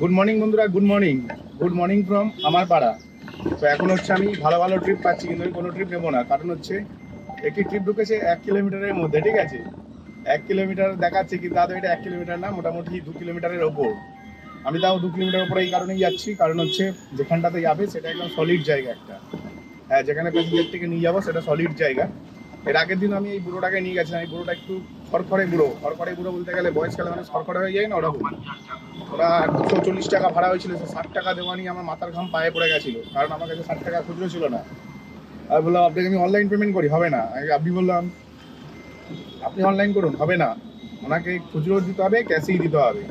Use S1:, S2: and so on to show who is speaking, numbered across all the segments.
S1: Good morning বন্ধুরা good morning good morning from আমার পাড়া। তো এখন হচ্ছে আমি ভালো ভালো ট্রিপ পাচ্ছি, কিন্তু আমি কোনো ট্রিপ নেব না। কারণ হচ্ছে একটি ট্রিপ ঢুকেছে এক কিলোমিটারের মধ্যে, ঠিক আছে? এক কিলোমিটার দেখাচ্ছে, কিন্তু তাদের এটা এক কিলোমিটার না, মোটামুটি দু কিলোমিটারের ওপর। আমি তাও দু কিলোমিটার উপরে এই কারণেই যাচ্ছি, কারণ হচ্ছে যেখানটাতে যাবে সেটা একদম সলিড জায়গা একটা। হ্যাঁ যেখানে প্যাসেঞ্জার থেকে নিয়ে যাব সেটা সলিড জায়গা। এর আগের দিন আমি এই বুড়োটাকে নিয়ে গেছিলাম। এই বুড়োটা একটু খড়খড়ে বুড়ো। খড়খড়ে বুড়ো বলতে গেলে বয়সকালে মানে খড়খড়ে হয়ে যায় না, ওরকম। ওরা দুশো চল্লিশ টাকা ভাড়া হয়েছিল, সে ষাট টাকা দেওয়া নিয়ে আমার মাথার ঘাম পায়ে পড়ে গেছিল, কারণ আমার কাছে ষাট টাকা খুচরো ছিল না। আর বললাম, আপনাকে আমি অনলাইন পেমেন্ট করি, হবে না? আপনি বললাম, আপনি অনলাইন করুন, হবে না। ওনাকে খুচরো দিতে হবে ক্যাশেই দিতে হবে।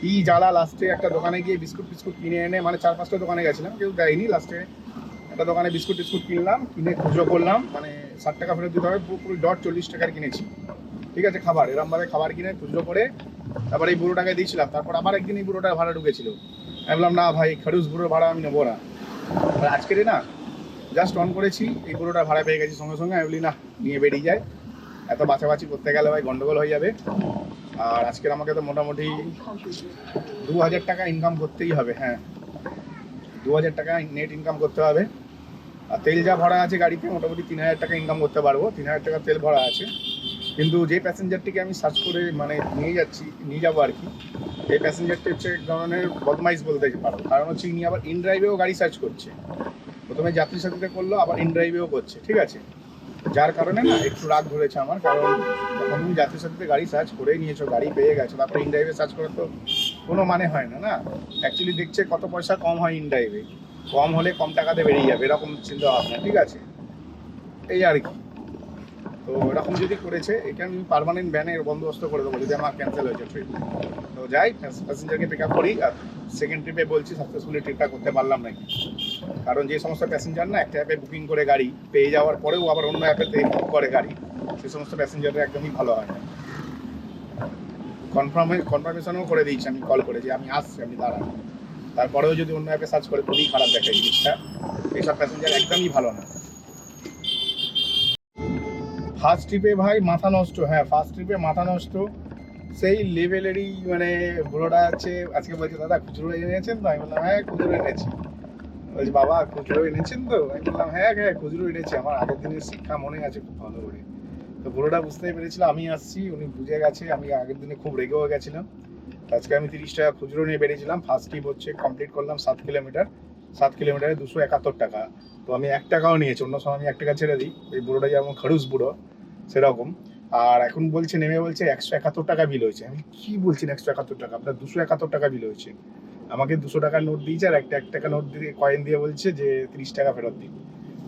S1: কি জ্বালা লাস্টে একটা দোকানে গিয়ে বিস্কুট ফিস্কুট কিনে এনে মানে চার পাঁচটা দোকানে গেছিলাম, কেউ দেয়নি লাস্টে একটা দোকানে বিস্কুট টিস্কুট কিনলাম, কিনে খুচরো করলাম মানে ষাট টাকা ফেরত দিতে হবে পুরোপুরি ডট চল্লিশ টাকার কিনেছি। ঠিক আছে, খাবার এরমভাবে খাবার কিনে, খুচরো করে তারপরে এই বুড়োটাকে দিয়েছিলাম। তারপর আবার একদিন এই বুড়োটা ভাড়া ঢুকেছিল। আমি বললাম, না ভাই, খরুস বুড়োর ভাড়া আমি নেব না। আজকের না জাস্ট অন করেছি, এই বুড়োটা ভাড়া পেয়ে গেছি সঙ্গে সঙ্গে। আমি বলি, না, নিয়ে বেরিয়ে যায়। এত বাছাবাছি করতে গেলে ভাই গন্ডগোল হয়ে যাবে। আর আজকের আমাকে তো মোটামুটি দু হাজার টাকা ইনকাম করতেই হবে হ্যাঁ। দু হাজার টাকা নেট ইনকাম করতে হবে। আর তেল যা ভরা আছে গাড়িতে, মোটামুটি তিন হাজার টাকা ইনকাম করতে পারব। তিন হাজার টাকা তেল ভরা আছে। কিন্তু যে প্যাসেঞ্জারটিকে আমি সার্চ করে মানে নিয়ে যাচ্ছি, নিয়ে যাব আর কি, এই প্যাসেঞ্জারটি হচ্ছে এক ধরনের বদমাইশ বলতে পারো। কারণ হচ্ছে ইনি আবার ইন ড্রাইভেও গাড়ি সার্চ করছে। প্রথমে যাত্রী সাথীতে করল, আবার ইন ড্রাইভেও করছে, ঠিক আছে? যার কারণে না, একটু রাগ ধরেছে আমার, কারণ যখন তুমি যাত্রী সাথীতে গাড়ি সার্চ করে নিয়েছো, গাড়ি পেয়ে গেছো, তারপরে ইন ড্রাইভে সার্চ করার তো কোনো মানে হয় না না? অ্যাকচুয়ালি দেখছে কত পয়সা কম হয় ইন ড্রাইভে কম হলে কম টাকাতে বেরিয়ে যাবে, এরকম চিন্তা ভাবনা, ঠিক আছে? এই আর কি। তো এরকম যদি করেছে এটা আমি পার্মানেন্ট ব্যানের বন্দোবস্ত করে দেবো, যদি আমার ক্যান্সেল হয়েছে ট্রিপ তো যাই প্যাসেঞ্জারকে পিক আপ করি, আর সেকেন্ড ট্রিপে বলছি সাকসেসফুলি ট্রিপটা করতে পারলাম নাকি? কারণ যে সমস্ত প্যাসেঞ্জার না, একটা অ্যাপে বুকিং করে গাড়ি, পেয়ে যাওয়ার পরেও আবার অন্য অ্যাপেতে বুক করে গাড়ি, সে সমস্ত প্যাসেঞ্জাররা একদমই ভালো হয় না। কনফার্মে কনফার্মেশনও করে দিয়েছি, আমি কল করে যে আমি আসছি, আমি দাঁড়ান তারপরেও যদি অন্য অ্যাপে সার্চ করে, খুবই খারাপ দেখায় জিনিসটা। এইসব প্যাসেঞ্জার একদমই ভালো না। ফার্স্ট ট্রিপে ভাই মাথা নষ্ট হ্যাঁ ফার্স্ট ট্রিপে মাথা নষ্ট। সেই লেভেলেরই মানে বুড়োটা আছে, আজকে বলছে, দাদা, খুচরো এনেছেন তো? আমি বললাম হ্যাঁ খুচরো এনেছি। বলছি, বাবা, খুচরো এনেছেন তো? আমি বললাম হ্যাঁ হ্যাঁ খুচরো এনেছি, আমার আগের দিনের শিক্ষা মনে আছে খুব ভালো করে। তো বুড়োটা বুঝতেই পেরেছিল, আমি আসছি, উনি বুঝে গেছে, আমি আগের দিনে খুব রেগেও গেছিলাম। আজকে আমি তিরিশ টাকা খুচরো নিয়ে বেরিয়েছিলাম ফার্স্ট ট্রিপ হচ্ছে কমপ্লিট করলাম সাত কিলোমিটার, সাত কিলোমিটারে দুশো একাত্তর টাকা। তো আমি এক টাকাও নিয়েছি, অন্য সময় আমি এক টাকা ছেড়ে দিই এই বুড়োটা যেমন খরুস বুড়ো সেরকম। আর এখন বলছে, নেমে বলছে, একশো একাত্তর টাকা বিল হয়েছে। আমি কি বলছেন একশো একাত্তর টাকা? আপনার দুশো একাত্তর টাকা বিল হয়েছে। আমাকে দুশো টাকার নোট দিয়েছে আর একটা এক টাকা নোট দিয়ে কয়েন দিয়ে বলছে যে, তিরিশ টাকা ফেরত দিন।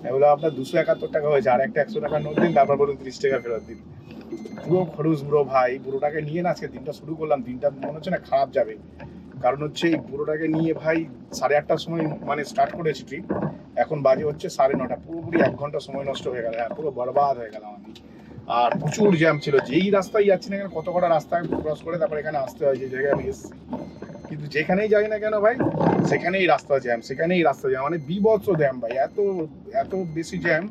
S1: আমি বললাম, আপনার দুশো একাত্তর টাকা হয়েছে, আর একটা একশো টাকার নোট দিন, তারপর বলুন তিরিশ টাকা ফেরত দিন। পুরো খরচ, বুড়ো ভাই, বুড়োটাকে নিয়ে না আজকে দিনটা শুরু করলাম। দিনটা মনে হচ্ছে না খারাপ যাবে। কারণ হচ্ছে এই বুড়োটাকে নিয়ে ভাই সাড়ে আটটার সময় মানে স্টার্ট করেছি ট্রিপ এখন বাজে হচ্ছে সাড়ে নটা। পুরোপুরি এক ঘণ্টা সময় নষ্ট হয়ে গেল। হ্যাঁ পুরো বরবাদ হয়ে গেলাম আমি। আর প্রচুর জ্যাম ছিল। যেই রাস্তায় যাচ্ছি না কেন, কত কটা রাস্তা ক্রস করে তারপর এখানে আসতে হয়, যে জায়গায় আমি এসেছি। কিন্তু যেখানেই যাই না কেন ভাই, সেখানেই রাস্তা জ্যাম সেখানেই রাস্তা জ্যাম মানে বিভৎস জ্যাম ভাই, এত এত বেশি জ্যাম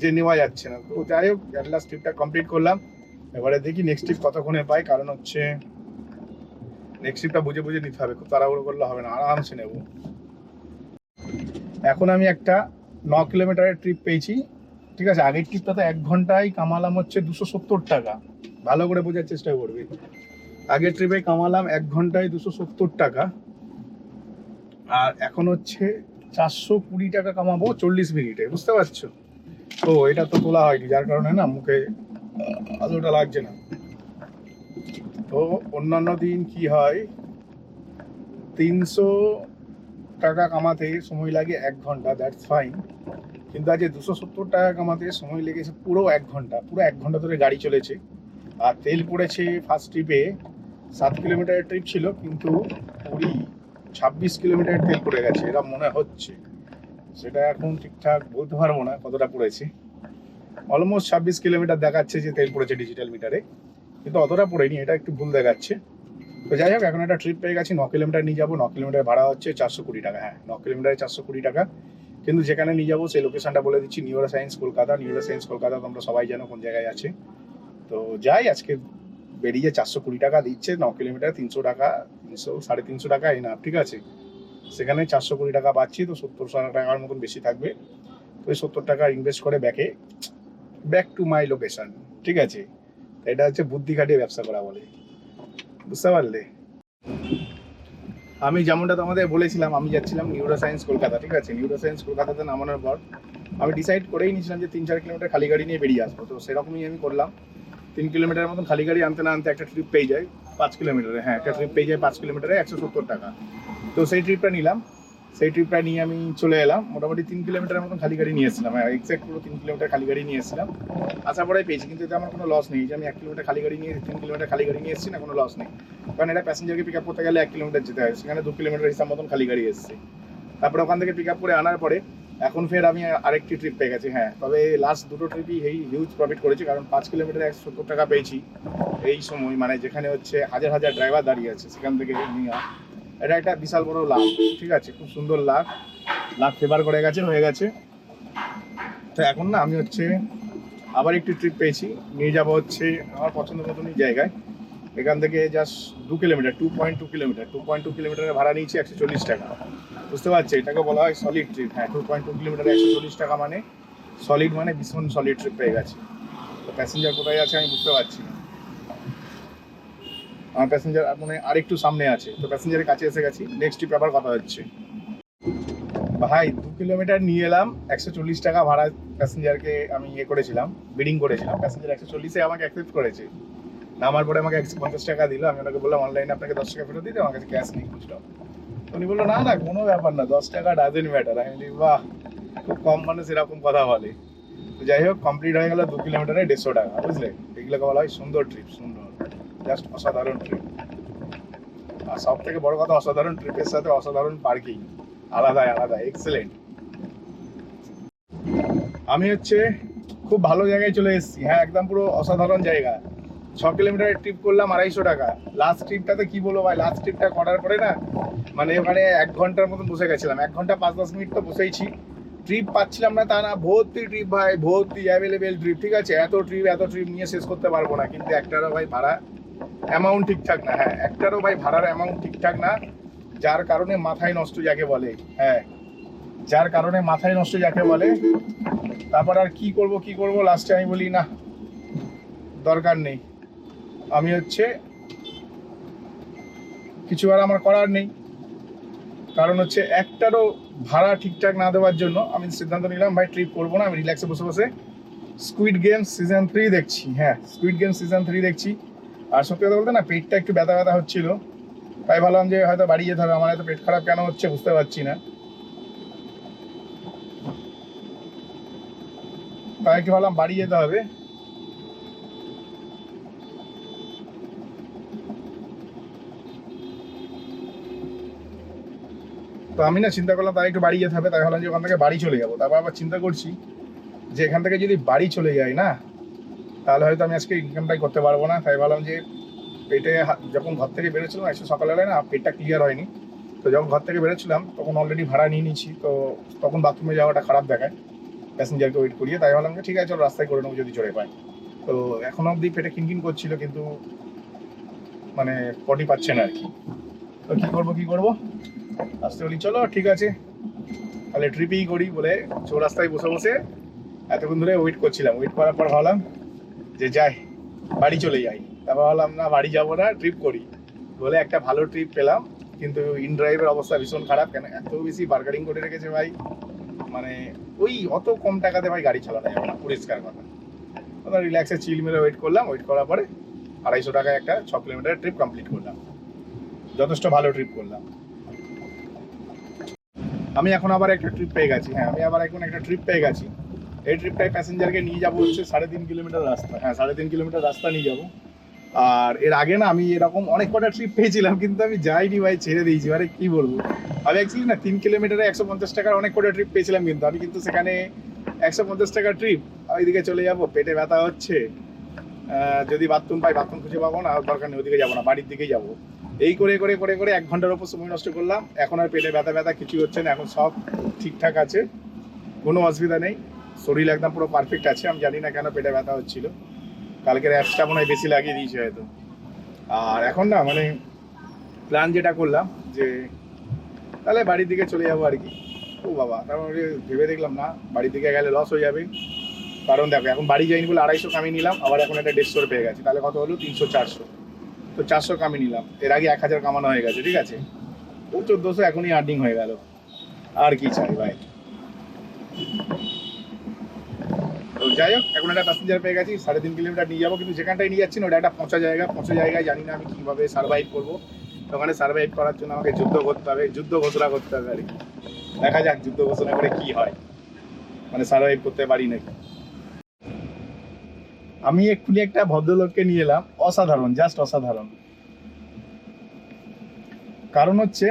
S1: যে নেওয়া যাচ্ছে না। তো যাই হোক অ্যাট লাস্ট ট্রিপটা কমপ্লিট করলাম। এবারে দেখি নেক্সট ট্রিপ কতক্ষণে পাই। কারণ হচ্ছে নেক্সট ট্রিপটা বুঝে বুঝে নিতে হবে, খুব তাড়াহুড়ো করলে হবে না, আরামসে নেব। এখন আমি একটা ন কিলোমিটারের ট্রিপ পেয়েছি। ঠিক আছে, আগের ট্রিপটাতে এক ঘন্টায় কামালাম হচ্ছে দুশো সত্তর টাকা। ভালো করে বোঝার চেষ্টা করবি। আগের ট্রিপে কামালাম এক ঘন্টায় দুশো সত্তর টাকা। আর এখন হচ্ছে চারশো কুড়ি টাকা কামাবো চল্লিশ মিনিটে, বুঝতে পারছ? তো এটা তো তোলা হয়নি, যার কারণে না মুখে আলোটা লাগছে না। তো অন্যান্য দিন কি হয়? তিনশো টাকা কামাতে সময় লাগে এক ঘণ্টা দ্যাটস ফাইন কিন্তু আজ দুশো সত্তর টাকা কামাতে সময় লেগেছে পুরো এক ঘণ্টা, পুরো এক ঘণ্টা ধরে গাড়ি চলেছে। আর তেল পড়েছে ফার্স্ট ট্রিপে সাত কিলোমিটারের ট্রিপ ছিল, কিন্তু কুড়ি, ছাব্বিশ কিলোমিটার তেল পড়ে গেছে, এরা মনে হচ্ছে। সেটা এখন ঠিকঠাক বলতে পারব না কতটা পড়েছে। অলমোস্ট ছাব্বিশ কিলোমিটার দেখাচ্ছে যে তেল পড়েছে ডিজিটাল মিটারে কিন্তু অতটা পড়েনি, এটা একটু ভুল দেখাচ্ছে। তো যাই হোক, এখন একটা ট্রিপ পেয়ে গেছি, ন কিলোমিটার নিয়ে যাব, ন কিলোমিটার ভাড়া হচ্ছে চারশো কুড়ি টাকা হ্যাঁ ন কিলোমিটারে চারশো কুড়ি টাকা। কিন্তু যেখানে নিয়ে যাব, সেই লোকেশনটা বলে দিচ্ছি neuro science Kolkata neuro science Kolkata তোমরা সবাই জানো কোন জায়গায় আছে। তো যাই, আজকে বেরিয়ে চারশো কুড়ি টাকা দিচ্ছে, ন কিলোমিটার তিনশো টাকা, তিনশো, সাড়ে তিনশো টাকা এনাফ ঠিক আছে? সেখানে চারশো কুড়ি টাকা পাচ্ছি, তো সত্তর টাকার মতন বেশি থাকবে। তো ওই সত্তর টাকা ইনভেস্ট করে ব্যাকে ব্যাক টু মাই লোকেশন ঠিক আছে? এটা হচ্ছে বুদ্ধি খাটিয়ে ব্যবসা করা বলে। বুঝতে পারলে? আমি যেমনটা তোমাদের বলেছিলাম, আমি যাচ্ছিলাম নিউরো সায়েন্স কলকাতা, ঠিক আছে? নিউরো সায়েন্স কলকাতাতে নামানোর পর আমি ডিসাইড করেই নিয়েছিলাম যে তিন চার কিলোমিটার খালি গাড়ি নিয়ে বেরিয়ে আসব। তো সেরকমই আমি করলাম। তিন কিলোমিটার মতন খালি গাড়ি আনতে না আনতে একটা ট্রিপ পেয়ে যায়, পাঁচ কিলোমিটারে। হ্যাঁ একটা ট্রিপ পেয়ে যায় পাঁচ কিলোমিটারে একশো সত্তর টাকা। তো সেই ট্রিপটা নিলাম। সেই ট্রিপটা নিয়ে আমি চলে এলাম। মোটামুটি তিন কিলোমিটার মতন খালি গাড়ি নিয়ে এসেছিলাম। হ্যাঁ এক্সাক্ট পুরো তিন কিলোমিটার খালি গাড়ি নিয়ে এসেছিলাম। আসার পরে পেয়েছি, কিন্তু এতে আমার কোনো লস নেই। যে আমি এক কিলোমিটার খালি গাড়ি নিয়ে, তিন কিলোমিটার খালি গাড়ি নিয়ে এসেছি, না কোনো লস নেই। কারণ এটা প্যাসেঞ্জারকে পিক আপ করতে গেলে এক কিলোমিটার যেতে হয়। সেখানে দু কিলোমিটার হিসাব মতন খালি গাড়ি এসেছে। তারপরে ওখান থেকে পিক আপ করে আনার পরে এখন ফের আমি আরেকটি ট্রিপ পেয়ে গেছি হ্যাঁ। তবে লাস্ট দুটো ট্রিপই এই হিউজ প্রফিট করেছি, কারণ পাঁচ কিলোমিটার একশো সত্তর টাকা পেয়েছি। এই সময় মানে যেখানে হচ্ছে হাজার হাজার ড্রাইভার দাঁড়িয়ে আছে, সেখান থেকে নিয়ে এটা একটা বিশাল বড় লাভ ঠিক আছে? খুব সুন্দর লাভ লাভ ফেভার করে গেছে, হয়ে গেছে। তো এখন না, আমি হচ্ছে আবার একটি ট্রিপ পেয়েছি। নিয়ে যাব হচ্ছে আমার পছন্দ মতনই জায়গায়। এখান থেকে জাস্ট দু kilometre two point two kilometre two point two কিলোমিটারের ভাড়া নিয়েছি একশো চল্লিশ টাকা। বুঝতে পারছি? এটাকে বলা হয় সলিড ট্রিপ হ্যাঁ টু পয়েন্ট টু কিলোমিটার একশো চল্লিশ টাকা মানে সলিড মানে ভীষণ সলিড ট্রিপ পেয়ে গেছে। তো প্যাসেঞ্জার কোথায় আছে আমি বুঝতে পারছি না। প্যাসেঞ্জার মানে আরেকটু সামনে আছে, তো প্যাসেঞ্জারের কাছে এসে গেছি। নেক্সট ট্রিপ আবার কথা হচ্ছে। ভাই, দু কিলোমিটার নিয়ে এলাম, একশো চল্লিশ টাকা ভাড়া প্যাসেঞ্জারকে আমি ইয়ে করেছিলাম বিডিং করেছিলাম। প্যাসেঞ্জার একশো চল্লিশে আমাকে অ্যাকসেপ্ট করেছে। নামার পরে আমাকে একশো পঞ্চাশ টাকা দিল, আমি ওনাকে বললাম অনলাইনে আপনাকে দশ টাকা ফেরত দিতে আমার কাছে ক্যাশ নেই তো উনি বলল, না না, কোনো ব্যাপার না, দশ টাকা ডাজেন্ট ম্যাটার আমি বলি, বাহ, খুব কম মানুষ এরকম কথা বলে। যাই হোক কমপ্লিট হয়ে গেল দু কিলোমিটারে দেড়শো টাকা, বুঝলে? এগুলোকে বলা হয় সুন্দর ট্রিপ সুন্দর। জাস্ট অসাধারণ ট্রিপ আর সব থেকে বড় কথা, অসাধারণ ট্রিপের সাথে অসাধারণ পার্কিং আলাদা আলাদা এক্সেলেন্ট আমি হচ্ছে খুব ভালো জায়গায় চলে এসেছি। হ্যাঁ একদম পুরো অসাধারণ জায়গা। ছ কিলোমিটারের ট্রিপ করলাম আড়াইশো টাকা। লাস্ট ট্রিপটাতে কি বলব ভাই লাস্ট ট্রিপটা করার পরে না মানে ওখানে এক ঘণ্টার মতন বসে গেছিলাম। এক ঘণ্টা পাঁচ, দশ মিনিট তো বসেইছি। ট্রিপ পাচ্ছিলাম না তা না, ভর্তি ট্রিপ ভাই, ভর্তি অ্যাভেলেবেল ট্রিপ ঠিক আছে? এত ট্রিপ এত ট্রিপ নিয়ে শেষ করতে পারব না। কিন্তু একটারও ভাই ভাড়া অ্যামাউন্ট ঠিকঠাক না। হ্যাঁ একটারও ভাই ভাড়ার অ্যামাউন্ট ঠিকঠাক না, যার কারণে মাথায় নষ্ট যাকে বলে। হ্যাঁ যার কারণে মাথায় নষ্ট যাকে বলে। তারপর আর কি করব কি করব লাস্টে আমি বলি, না, দরকার নেই। আমি হচ্ছে, কিছু আর আমার করার নেই। কারণ হচ্ছে, একটারও ভাড়া ঠিকঠাক না দেওয়ার জন্য আমি সিদ্ধান্ত নিলাম, ভাই ট্রিপ করব না, আমি রিল্যাক্সে বসে বসে স্কুইড গেম সিজন থ্রি দেখছি। হ্যাঁ স্কুইড গেম সিজন থ্রি দেখছি। আর সত্যি কথা বলতে না, পেটটা একটু ব্যথা ব্যথা হচ্ছিল। তাই ভাবলাম যে হয়তো বাড়ি যেতে হবে, আমার এত পেট খারাপ কেন হচ্ছে বুঝতে পারছি না। তাই একটু ভাবলাম বাড়ি যেতে হবে। তো আমি না চিন্তা করলাম তাই একটু বাড়ি যেতে হবে, তাই ভাবলাম যে ওখান থেকে বাড়ি চলে যাব। তারপর আবার চিন্তা করছি যে এখান থেকে যদি বাড়ি চলে যাই না তাহলে হয়তো আমি আজকে ইনকামটাই করতে পারব না। তাই ভাবলাম যে পেটে যখন ঘর থেকে বেরোচ্ছিলাম এসে সকালবেলায় না পেটটা ক্লিয়ার হয়নি। তো যখন ঘর থেকে বেরোচ্ছিলাম, তখন অলরেডি ভাড়া নিয়ে নিয়েছি। তো তখন বাথরুমে যাওয়াটা খারাপ দেখায় প্যাসেঞ্জারকে ওয়েট করিয়ে। তাই ভাবলাম যে ঠিক আছে, চলো রাস্তায় করে নেব যদি চড়ে পাই তো এখনও অবধি পেটে কিনকিন করছিল, কিন্তু মানে পটি পাচ্ছে না আর কি। তো কী করব কী করব? আসতে বলি, চলো, ঠিক আছে। তাহলে ট্রিপই করি বলে চৌরাস্তায় বসে বসে এতক্ষণ ধরে ওয়েট করছিলাম। ওয়েট করার পর ভাবলাম যে যাই, বাড়ি চলে যাই। তারপর ভাবলাম, না, বাড়ি যাব না ট্রিপ করি। বলে একটা ভালো ট্রিপ পেলাম, কিন্তু ইন ড্রাইভের অবস্থা ভীষণ খারাপ। কেন, এত বেশি বার্গারিং করে রেখেছে ভাই। মানে ওই অত কম টাকাতে ভাই গাড়ি চালানো যাবে না, পরিষ্কার কথা। ওটা রিল্যাক্সে চিল মেরে ওয়েট করলাম ওয়েট করার পরে আড়াইশো টাকায় একটা ছ কিলোমিটার ট্রিপ কমপ্লিট করলাম। যথেষ্ট ভালো ট্রিপ করলাম। আমি এখন আবার একটা ট্রিপ পেয়ে গেছি। হ্যাঁ আমি আবার এখন একটা ট্রিপ পেয়ে গেছি। এই ট্রিপটায় প্যাসেঞ্জারকে নিয়ে যাব হচ্ছে সাড়ে তিন কিলোমিটার রাস্তা। হ্যাঁ সাড়ে তিন কিলোমিটার রাস্তা নিয়ে যাব। আর এর আগে না আমি এরকম অনেক কটা ট্রিপ পেয়েছিলাম, কিন্তু আমি যাইনি ভাই, ছেড়ে দিয়েছি। আরে কি বলব? আমি অ্যাকচুয়ালি না তিন কিলোমিটারে একশো পঞ্চাশ টাকার অনেক কটা ট্রিপ পেয়েছিলাম কিন্তু। আমি কিন্তু সেখানে একশো পঞ্চাশ টাকার ট্রিপ ওইদিকে চলে যাব। পেটে ব্যথা হচ্ছে। যদি বাথরুম পাই বাথরুম খুঁজে পাবো না দরকার নেই, ওদিকে যাব না, বাড়ির দিকেই যাব। এই করে করে করে করে এক ঘণ্টার ওপর সময় নষ্ট করলাম। এখন আর পেটে ব্যথা ব্যথা কিছু হচ্ছে না, এখন সব ঠিকঠাক আছে। কোনো অসুবিধা নেই। শরীর একদম পুরো পারফেক্ট আছে, আমি জানি না কেন পেটে ব্যথা হচ্ছিল। কালকের অ্যাপসটা মনে হয় বেশি লাগিয়ে দিয়েছে হয়তো। আর এখন না মানে প্ল্যান যেটা করলাম যে তাহলে বাড়ির দিকে চলে যাব আর কি। ও বাবা তারপরে ভেবে দেখলাম না, বাড়ির দিকে গেলে লস হয়ে যাবে। কারণ দেখো, এখন বাড়ি যাইনি বলে আড়াইশো কামিয়ে নিলাম, আবার এখন একটা দেড়শোর পেয়ে গেছে। তাহলে কত হলো? তিনশো, চারশো। তো চারশো কামিয়ে নিলাম। এর আগে এক হাজার কামানো হয়ে গেছে, ঠিক আছে? তো চোদ্দোশো এখনই আর্নিং হয়ে গেল। আর কি চাই, ভাই? তো যাই হোক, এখন একটা প্যাসেঞ্জার পেয়ে গেছি, সাড়ে তিন কিলোমিটার নিয়ে যাব, কিন্তু যেখানটায় নিয়ে যাচ্ছি না, ওটা একটা পচা জায়গা, পচা জায়গায় জানি না আমি কীভাবে সার্ভাইভ করব। ওখানে সার্ভাইভ করার জন্য আমাকে যুদ্ধ করতে হবে, যুদ্ধ ঘোষণা করতে হবে আর কি। দেখা যাক যুদ্ধ ঘোষণা করে কি হয়। মানে সার্ভাইভ করতে পারি নাকি। আমি এক্ষুনি একটা ভদ্রলোককে নিয়ে এলাম, অসাধারণ জাস্ট অসাধারণ। কারণ হচ্ছে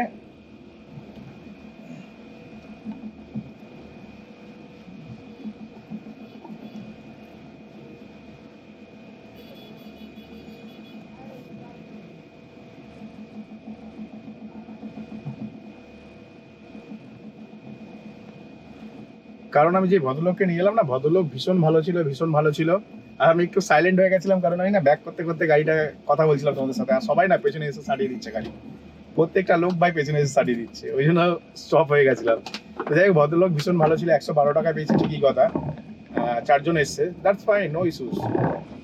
S1: কারণ আমি যে ভদ্রলোককে নিয়ে এলাম না, ভদ্রলোক ভীষণ ভালো ছিল, ভীষণ ভালো ছিল। আর আমি একটু সাইলেন্ট হয়ে গেছিলাম কারণ আমি না ব্যাক করতে করতে গাড়িটা কথা বলছিলাম তোমাদের সাথে। আর সবাই না পেছনে এসে সারিয়ে দিচ্ছে গাড়ি। প্রত্যেকটা লোক ভাই পেছনে এসে সারিয়ে দিচ্ছে। ওই জন্য স্টপ হয়ে গেছিলাম। তো যাই হোক, ভদ্রলোক ভীষণ ভালো ছিল, একশো বারো টাকা পেয়েছে, ঠিকই কথা। চারজন এসছে। দ্যাটস ফাইন নো ইস্যুস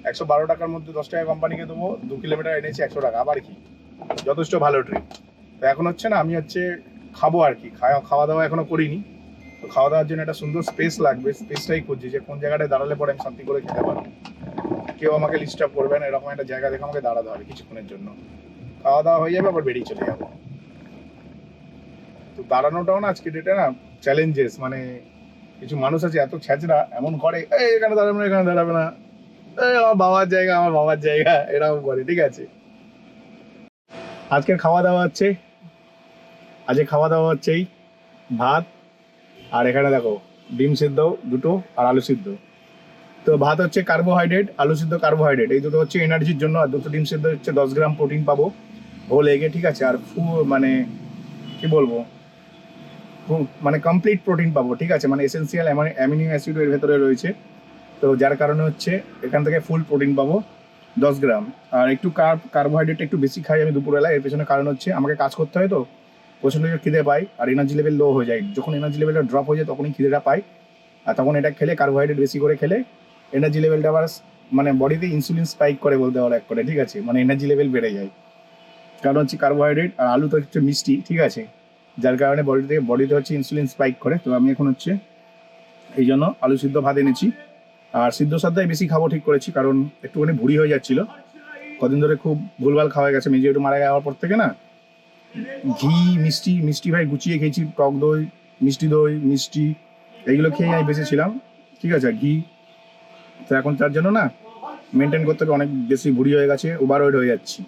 S1: একশো বারো টাকার মধ্যে দশ টাকা কোম্পানিকে দেবো, দু কিলোমিটার এনেছি একশো টাকা, আবার কি? যথেষ্ট ভালো ট্রিপ তো এখন হচ্ছে না, আমি হচ্ছে খাব আর কি। খাওয়া খাওয়া দাওয়া এখনও করিনি। তো খাওয়া দাওয়ার জন্য একটা সুন্দর স্পেস লাগবে স্পেসটাই খুঁজছি যে কোন জায়গাটায় দাঁড়ালে পরে আমি শান্তি করে খেতে পারব। কেউ আমাকে ডিস্টার্ব করবে না, এরকম একটা জায়গা দেখে আমাকে দাঁড়াতে হবে কিছুক্ষণের জন্য। খাওয়া দাওয়া হয়ে যাবে, আবার বেরিয়ে চলে যাব। তো দাঁড়ানোটাও না আজকে ডেটে না চ্যালেঞ্জেস মানে কিছু মানুষ আছে এত ছ্যাচরা এমন করে, এই, এখানে দাঁড়াবে না, এখানে দাঁড়াবে না। এই, আমার বাবার জায়গা, আমার বাবার জায়গা, এরকম করে, ঠিক আছে? আজকের খাওয়া দাওয়া হচ্ছে, আজকে খাওয়া দাওয়া হচ্ছে এই ভাত আর এখানে দেখো, ডিম সিদ্ধ, দুটো আর আলু সিদ্ধ। তো ভাত হচ্ছে কার্বোহাইড্রেট আলু সিদ্ধ কার্বোহাইড্রেট এই দুটো হচ্ছে এনার্জির জন্য, আর দুটো ডিম সিদ্ধ হচ্ছে দশ গ্রাম প্রোটিন পাবো। হোল এগে ঠিক আছে? আর ফু মানে কি বলব? মানে কমপ্লিট প্রোটিন পাবো, ঠিক আছে? মানে এসেন্সিয়াল অ্যামিনো অ্যাসিড এর ভেতরে রয়েছে। তো যার কারণে হচ্ছে, এখান থেকে ফুল প্রোটিন পাবো, দশ গ্রাম। আর একটু কার্ব কার্বোহাইড্রেট একটু বেশি খাই আমি দুপুরবেলা এর পেছনে কারণ হচ্ছে, আমাকে কাজ করতে হয় তো প্রচণ্ড খিদে পাই আর এনার্জি লেভেল লো হয়ে যায়। যখন এনার্জি লেভেলটা ড্রপ হয়ে যায়, তখনই খিদেটা পাই আর তখন এটা খেলে কার্বোহাইড্রেট বেশি করে খেলে এনার্জি লেভেলটা আবার মানে বডিতে ইনসুলিন স্পাইক করে বলতে পারো এক করে ঠিক আছে? মানে এনার্জি লেভেল বেড়ে যায়। কারণ হচ্ছে কার্বোহাইড্রেট আর আলু তো হচ্ছে মিষ্টি, ঠিক আছে? যার কারণে বডিতে বডিতে হচ্ছে ইনসুলিন স্পাইক করে। তো আমি এখন হচ্ছে এই জন্য আলু সিদ্ধ ভাত এনেছি। আর সিদ্ধ সাদ্দাই বেশি খাব ঠিক করেছি, কারণ একটুখানি ভুড়ি হয়ে যাচ্ছিল। কদিন ধরে খুব ভুলভাল খাওয়া গেছে মেজে একটু মারা যাওয়ার পর থেকে না ঘি, মিষ্টি মিষ্টি ভাই গুছিয়ে খেয়েছি, টক দই, মিষ্টি দই, মিষ্টি, এইগুলো খেয়ে আমি বেঁচেছিলাম ঠিক আছে, ঘি। তো এখন তার জন্য না মেনটেন করতে হবে, অনেক বেশি ভুড়ি হয়ে গেছে ওভার ওয়েট হয়ে যাচ্ছি।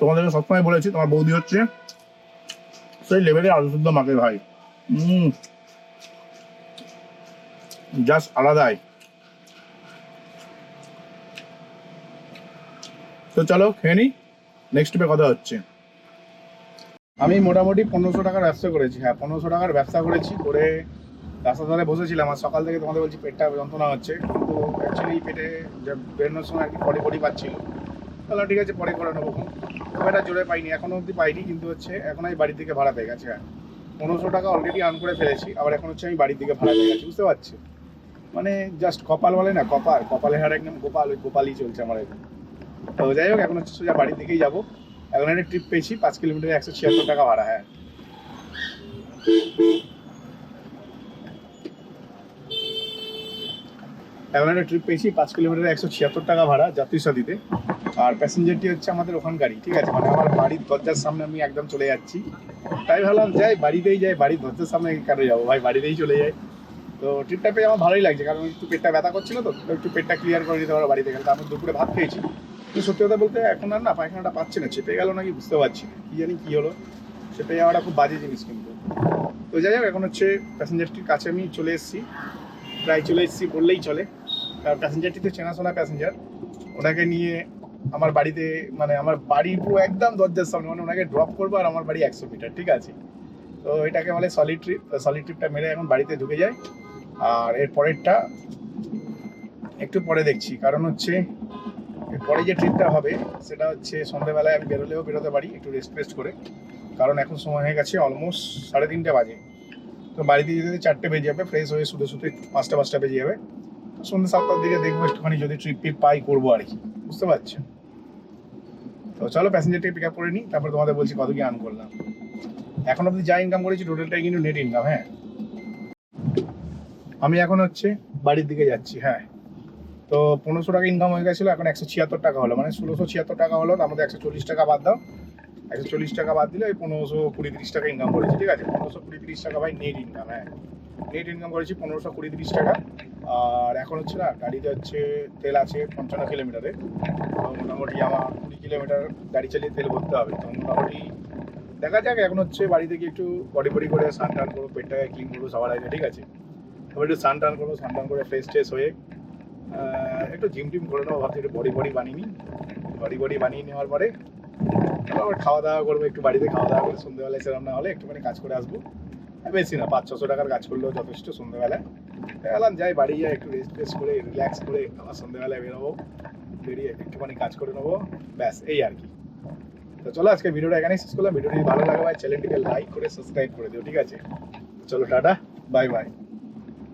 S1: তোমাদেরকে সবসময় বলেছি, তোমার বৌদি হচ্ছে সেই লেভেলে আলু শুদ্ধ মাকে ভাই। জাস্ট আলাদাই। তো চলো খেয়ে নি। নেক্সট ট্রিপে কথা হচ্ছে। আমি মোটামুটি পনেরোশো টাকার ব্যবসা করেছি। হ্যাঁ পনেরোশো টাকার ব্যবসা করেছি করে রাস্তা ধারে বসেছিলাম। আর সকাল থেকে তোমাদের বলছি পেটটা যন্ত্রণা হচ্ছে। কিন্তু অ্যাকচুয়ালি পেটে বেরোনোর সময় আর কি পরে পরি পাচ্ছিল। তাহলে ঠিক আছে, পরে করে নেব। খুব একটা জোরে পাইনি, এখনও অবধি পাইনি। কিন্তু হচ্ছে এখন আমি বাড়ির দিকে ভাড়া পেয়ে গেছি হ্যাঁ। পনেরোশো টাকা অলরেডি আর্ন করে ফেলেছি। আবার এখন হচ্ছে আমি বাড়ির দিকে ভাড়া পেয়ে গেছি, বুঝতে পারছি। মানে জাস্ট কপাল বলে না, কপাল। কপালে হার একদম গোপাল, ওই গোপালই চলছে আমার এখন। তো যাই হোক, এখন হচ্ছে সোজা বাড়ির দিকেই যাব। এখন একটা ট্রিপ পেয়েছি, পাঁচ কিলোমিটার একশো ছিয়াত্তর টাকা ভাড়া হ্যাঁ। এখন একটা ট্রিপ পেয়েছি, পাঁচ কিলোমিটার একশো ছিয়াত্তর টাকা ভাড়া যাত্রী সাথীতে। আর প্যাসেঞ্জারটি হচ্ছে আমাদের ওখানকারই, ঠিক আছে? মানে আমার বাড়ির দরজার সামনে আমি একদম চলে যাচ্ছি। তাই ভাবলাম, যাই বাড়িতেই যাই, বাড়ির দরজার সামনে কেন যাব? ভাই, বাড়িতেই চলে যাই। তো ট্রিপটা পেয়ে আমার ভালোই লাগছে, কারণ একটু পেটটা ব্যথা করছিল তো তো একটু পেটটা ক্লিয়ার করে দিতে পারো বাড়িতে গেলে তারপর দুপুরে ভাত খেয়েছি। কিন্তু সত্যি কথা বলতে এখন আর না পায়খানাটা পাচ্ছে না, চেপে গেল নাকি বুঝতে পারছি না, কি জানি কি হলো। চেপে যাওয়াটা খুব বাজে জিনিস কিন্তু। তো যাই হোক, এখন হচ্ছে প্যাসেঞ্জারটির কাছে আমি চলে এসেছি। প্রায় চলে এসেছি, বললেই চলে। কারণ প্যাসেঞ্জারটি তো চেনাশোনা প্যাসেঞ্জার। ওনাকে নিয়ে আমার বাড়িতে মানে আমার বাড়ি পুরো একদম দরজার সামনে মানে ওনাকে ড্রপ করব আর আমার বাড়ি একশো মিটার ঠিক আছে? তো এটাকে বলে সলিড ট্রিপ সলিড ট্রিপটা মেরে এখন বাড়িতে ঢুকে যায় আর এর পরেরটা একটু পরে দেখছি, কারণ হচ্ছে পরে যে ট্রিপটা হবে, সেটা হচ্ছে সন্ধ্যেবেলায় আমি বেরোলেও বেরোতে পারি, একটু রেস্ট ফেস্ট করে। কারণ এখন সময় হয়ে গেছে অলমোস্ট সাড়ে তিনটে বাজে। তো বাড়িতে যেতে চারটে বেজে যাবে ফ্রেশ হয়ে শুতে শুতে পাঁচটা পাঁচটা বেজে যাবে। তো সন্ধ্যে সাতটার দিকে দেখব একটুখানি যদি ট্রিপ টিপ পাই করব আর কি। বুঝতে পারছ? তো চলো প্যাসেঞ্জারটা পিক আপ করে নিই, তারপরে তোমাদের বলছি কত কি আর্ন করলাম। এখন অব্দি যা ইনকাম করেছি টোটালটাই কিন্তু নেট ইনকাম হ্যাঁ? আমি এখন হচ্ছে বাড়ির দিকে যাচ্ছি হ্যাঁ। তো পনেরোশো টাকা ইনকাম হয়ে গেছিল, এখন একশো ছিয়াত্তর টাকা হলো। মানে ষোলোশো ছিয়াত্তর টাকা হলো মধ্যে একশো চল্লিশ টাকা বাদ দাও। একশো চল্লিশ টাকা বাদ দিলে পনেরোশো কুড়ি তিরিশ টাকা ইনকাম করেছি, ঠিক আছে? পনেরোশো কুড়ি তিরিশ টাকা ভাই নেট ইনকাম হ্যাঁ। নেট ইনকাম করেছি পনেরোশো কুড়ি তিরিশ টাকা। আর এখন হচ্ছে না, গাড়িতে হচ্ছে তেল আছে পঞ্চান্ন কিলোমিটারে মোটামুটি আমার কুড়ি কিলোমিটার গাড়ি চালিয়ে তেল ভরতে হবে। তো মোটামুটি দেখা যাক, এখন হচ্ছে বাড়ি থেকে একটু বডি বডি করে স্নান টান করব, পেটটাকে ক্লিন করব, সবার আগে, ঠিক আছে? তারপর একটু স্নান টান করব, স্নান টান করে ফ্রেশ ট্রেশ হয়ে একটু জিম টিম করে নেব, ভাবছি একটু বডি বডি বানিয়ে নিই। বডি বডি বানিয়ে নেওয়ার পরে তারপর খাওয়া দাওয়া করব, একটু বাড়িতে খাওয়া দাওয়া করে, সন্ধ্যেবেলায় সেরকম না হলে একটুখানি কাজ করে আসব। বেশি না, পাঁচ ছশো টাকার কাজ করলেও যথেষ্ট সন্ধ্যেবেলায়। গেলাম, যাই বাড়ি যাই একটু রেস্ট টেস্ট করে রিল্যাক্স করে আবার সন্ধ্যেবেলায় বেরোবো। বেরিয়ে একটুখানি কাজ করে নেব, ব্যাস, এই আর কি। তো চলো, আজকে ভিডিওটা এখানেই শেষ করলাম। ভিডিওটি ভালো লাগে ভাই চ্যানেলটিকে লাইক করে সাবস্ক্রাইব করে দিও, ঠিক আছে? চলো, টাটা বাই বাই